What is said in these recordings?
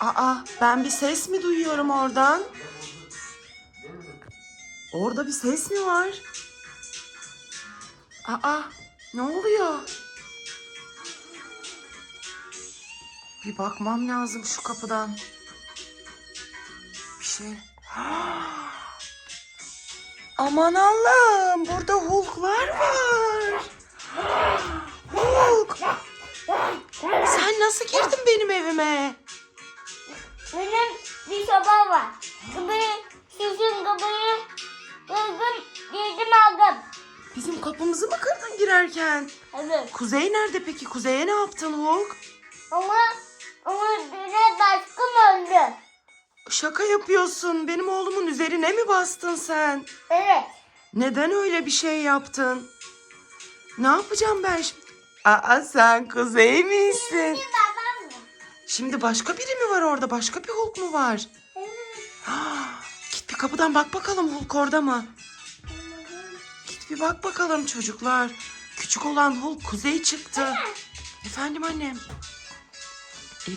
Aa ben bir ses mi duyuyorum oradan? Orada bir ses mi var? Aa ne oluyor? Bir bakmam lazım şu kapıdan. Bir şey. Aman Allah'ım burada Hulk'lar var. Hulk. Sen nasıl girdin benim evime? Benim bir soba var. Kapıyı, sizin kapıyı kırdım, girdim aldım. Bizim kapımızı mı kırdın girerken? Evet. Kuzey nerede peki? Kuzey'e ne yaptın Hulk? Ama, ama düne başkım öldü. Şaka yapıyorsun. Benim oğlumun üzerine mi bastın sen? Evet. Neden öyle bir şey yaptın? Ne yapacağım ben şimdi? Aa sen Kuzey misin? Şimdi başka biri mi var orada? Başka bir Hulk mu var? Evet. Git bir kapıdan bak bakalım Hulk orada mı? Git bir bak bakalım çocuklar. Küçük olan Hulk Kuzey çıktı. Efendim annem.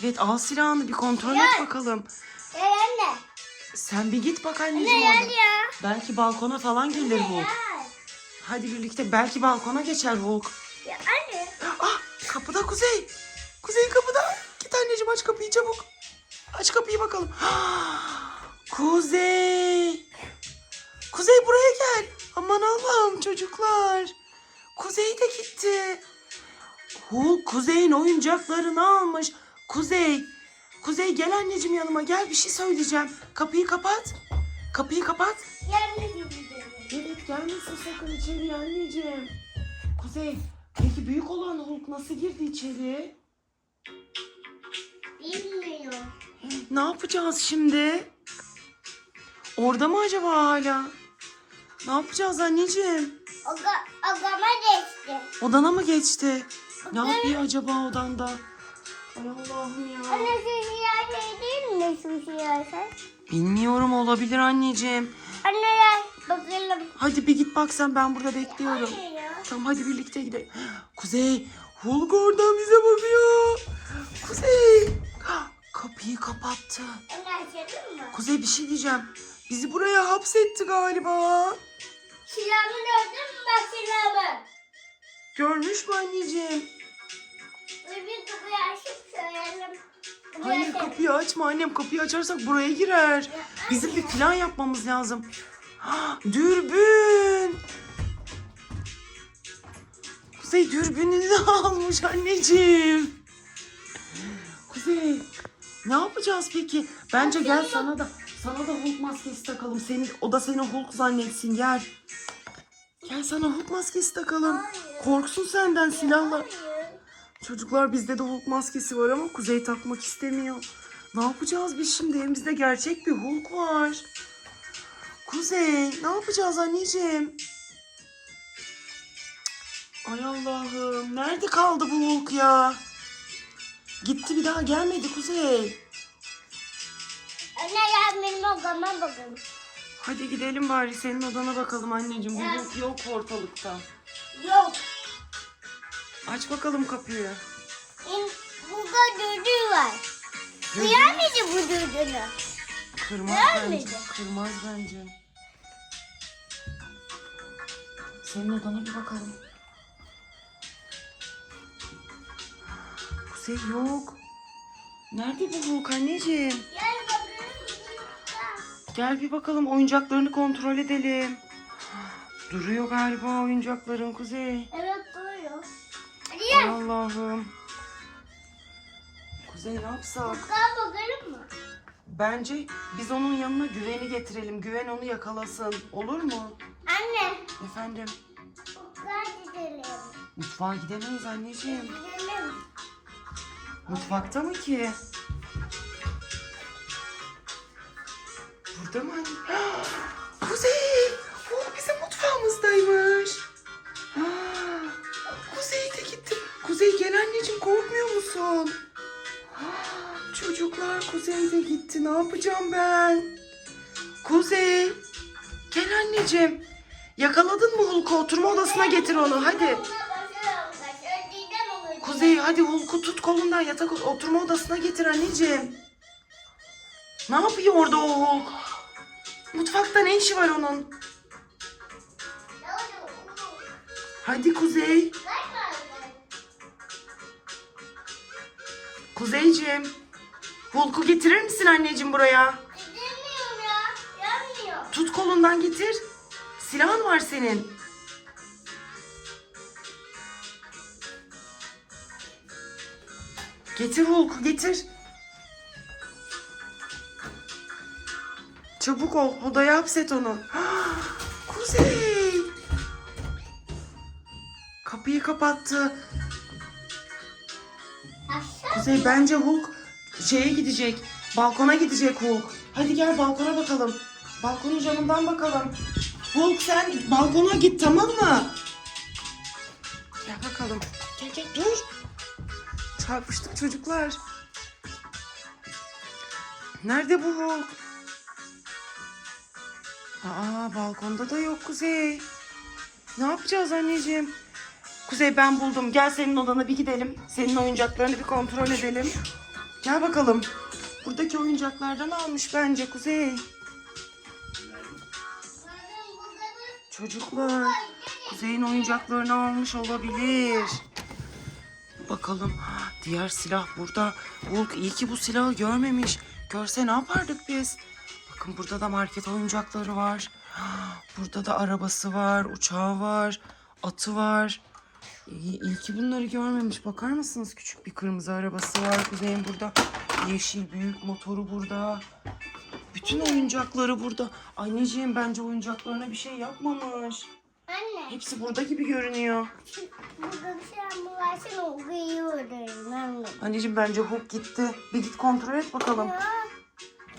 Evet al silahını bir kontrol et bakalım. Gel anne. Sen bir git bak Anne anneciğim gel orada. ya. Belki balkona falan gelir Hulk. Gel. Hadi birlikte belki balkona geçer Hulk. Ya anne. Ah kapıda Kuzey. Kuzey kapıda. Aç kapıyı çabuk. Aç kapıyı bakalım. Kuzey. Kuzey buraya gel. Aman Allah'ım çocuklar. Kuzey de gitti. Hulk Kuzey'in oyuncaklarını almış. Kuzey. Kuzey gel anneciğim yanıma gel bir şey söyleyeceğim. Kapıyı kapat. Kapıyı kapat. Gel ne Evet gelmesin sakın içeri anneciğim. Kuzey peki büyük olan Hulk nasıl girdi içeri? Bilmiyorum. Ne yapacağız şimdi? Orada mı acaba hala? Ne yapacağız anneciğim? Aga, agama geçti. Odana mı geçti? Ne yapıyor acaba odanda? Ay Allah'ım ya. Anne şey değil mi şey? Bilmiyorum olabilir anneciğim. Anne bakalım. Hadi bir git bak sen ben burada bekliyorum. Tamam hadi birlikte gidelim. Kuzey, Hulk oradan bize bakıyor. Kuzey. Kapıyı kapattı. Açalım mı? Kuzey bir şey diyeceğim. Bizi buraya hapsetti galiba. Silahımı gördün mü bak silahımı? Görmüş mü anneciğim? Bir kapıyı açıp söyleyelim. Hayır kapıyı açma annem. Kapıyı açarsak buraya girer. Bizim bir plan yapmamız lazım. Ha, dürbün. Kuzey dürbününü almış anneciğim. Kuzey ne yapacağız peki? Bence gel sana da sana da Hulk maskesi takalım. Senin o da seni Hulk zannetsin gel. Gel sana Hulk maskesi takalım. Hayır. Korksun senden silahla. Hayır. Çocuklar bizde de Hulk maskesi var ama Kuzey takmak istemiyor. Ne yapacağız biz şimdi? Elimizde gerçek bir Hulk var. Kuzey ne yapacağız anneciğim? Ay Allah'ım nerede kaldı bu Hulk ya? Gitti bir daha gelmedi Kuzey. Anne gel benim odama bakın. Hadi gidelim bari senin odana bakalım anneciğim. Bu Hulk yok ortalıkta. Yok. Aç bakalım kapıyı. İn, burada düdüğü var. Duyar mıydı bu düdüğünü? Kırmaz Ver bence. Kırmaz bence. Senin odana bir bakalım. Kuzey yok. Nerede bu Hulk anneciğim? Gel bakalım. Gel bir bakalım oyuncaklarını kontrol edelim. Duruyor galiba oyuncakların Kuzey. Evet duruyor. Hadi Ay. Allah'ım. Kuzey ne yapsak? Daha bakalım mı? Bence biz onun yanına güveni getirelim. Güven onu yakalasın. Olur mu? Anne. Efendim? Mutfağa gidelim. Mutfağa gidemeyiz anneciğim. Gidelim. Mutfakta mı ki? Burada mı anne? Kuzey! O bizim mutfağımızdaymış. Kuzey de gitti. Kuzey gel anneciğim korkmuyor musun? Çocuklar Kuzey de gitti. Ne yapacağım ben? Kuzey! Gel anneciğim. Yakaladın mı Hulk'u? Oturma odasına getir onu. Hadi. Kuzey hadi Hulk'u tut kolundan yatak oturma odasına getir anneciğim. Ne yapıyor orada o Hulk? Mutfakta ne işi var onun? Hadi Kuzey. Kuzeyciğim. Hulk'u getirir misin anneciğim buraya? Gidemiyorum ya. Yanmıyor. Tut kolundan getir. Silahın var senin. Getir Hulk'u getir. Çabuk ol. Odaya hapset onu. Kuzey. Kapıyı kapattı. Kuzey bence Hulk şeye gidecek. Balkona gidecek Hulk. Hadi gel balkona bakalım. Balkonun camından bakalım. Hulk sen balkona git tamam mı? Gel bakalım. Gel gel dur. Çarpıştık çocuklar. Nerede bu? Aa balkonda da yok Kuzey. Ne yapacağız anneciğim? Kuzey ben buldum. Gel senin odana bir gidelim. Senin oyuncaklarını bir kontrol edelim. Gel bakalım. Buradaki oyuncaklardan almış bence Kuzey. Çocuklar. Kuzey'in oyuncaklarını almış olabilir. Bakalım. Diğer silah burada. Hulk iyi ki bu silahı görmemiş. Görse ne yapardık biz? Bakın burada da market oyuncakları var. Burada da arabası var, uçağı var, atı var. İyi, iyi ki bunları görmemiş. Bakar mısınız? Küçük bir kırmızı arabası var. Kuzey'in burada yeşil büyük motoru burada. Bütün oyuncakları burada. Anneciğim bence oyuncaklarına bir şey yapmamış. Anne. Hepsi burada gibi görünüyor. Burada bir şey mi versene o gıyıyorum anne. Anneciğim bence Hulk gitti. Bir git kontrol et bakalım. Ya,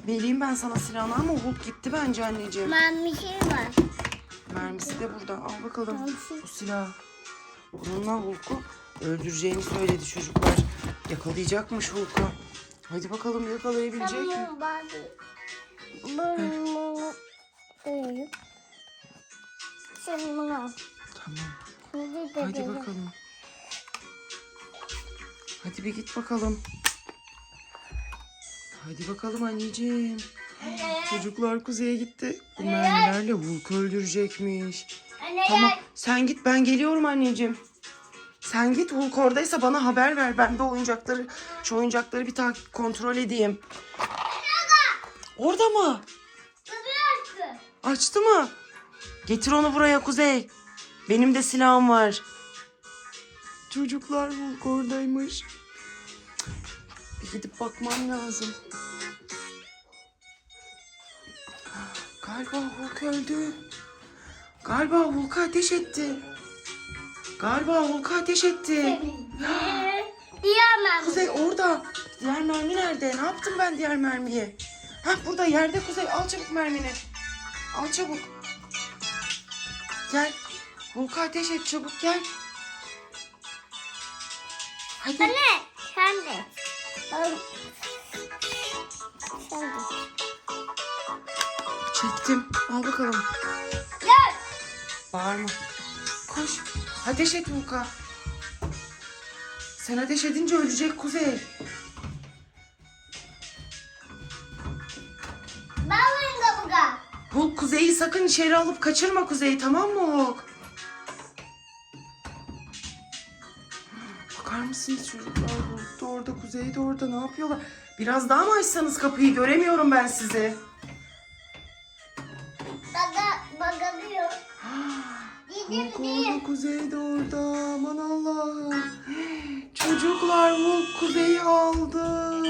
Vereyim ben sana silahını ama Hulk gitti bence anneciğim. Bir şey var. Mermisi de burada. Al bakalım Mermisi. bu silah. Bununla Hulk'u öldüreceğini söyledi çocuklar. Yakalayacakmış Hulk'u. Hadi bakalım yakalayabilecek mi? Tamam Bunu al. Tamam. Hadi dedim. bakalım. Hadi bir git bakalım. Hadi bakalım anneciğim. Çocuklar kuzeye gitti. Bu mermilerle Hulk öldürecekmiş. Tamam sen git ben geliyorum anneciğim. Sen git Hulk oradaysa bana haber ver. Ben de oyuncakları şu oyuncakları bir ta kontrol edeyim. Orada mı? Açtı mı? Getir onu buraya Kuzey. Benim de silahım var. Çocuklar Hulk oradaymış. Bir gidip bakmam lazım. Galiba Hulk öldü. Galiba Hulk'a ateş etti. Galiba Hulk'a ateş etti. Diyemem. Kuzey orada. Diğer mermi nerede? Ne yaptım ben diğer mermiyi? Ha burada yerde Kuzey. Al çabuk mermini. Al çabuk. Gel. Hulk'a ateş et çabuk gel. Hadi. Anne sen de. Sen de. Çektim. Al bakalım. Gel. Bağırma. Koş. Ateş et Hulk'a. Sen ateş edince ölecek Kuzey. Hulk Kuzey'i sakın içeri alıp kaçırma Kuzey'i tamam mı Hulk? Bakar mısınız çocuklar? Hulk da orada, Kuzey de orada. Ne yapıyorlar? Biraz daha mı açsanız kapıyı? Göremiyorum ben sizi. Baga, bagalıyor. Gidiyor. orada, Kuzey de orada. Aman Allah'ım. Çocuklar Hulk Kuzey'i aldı.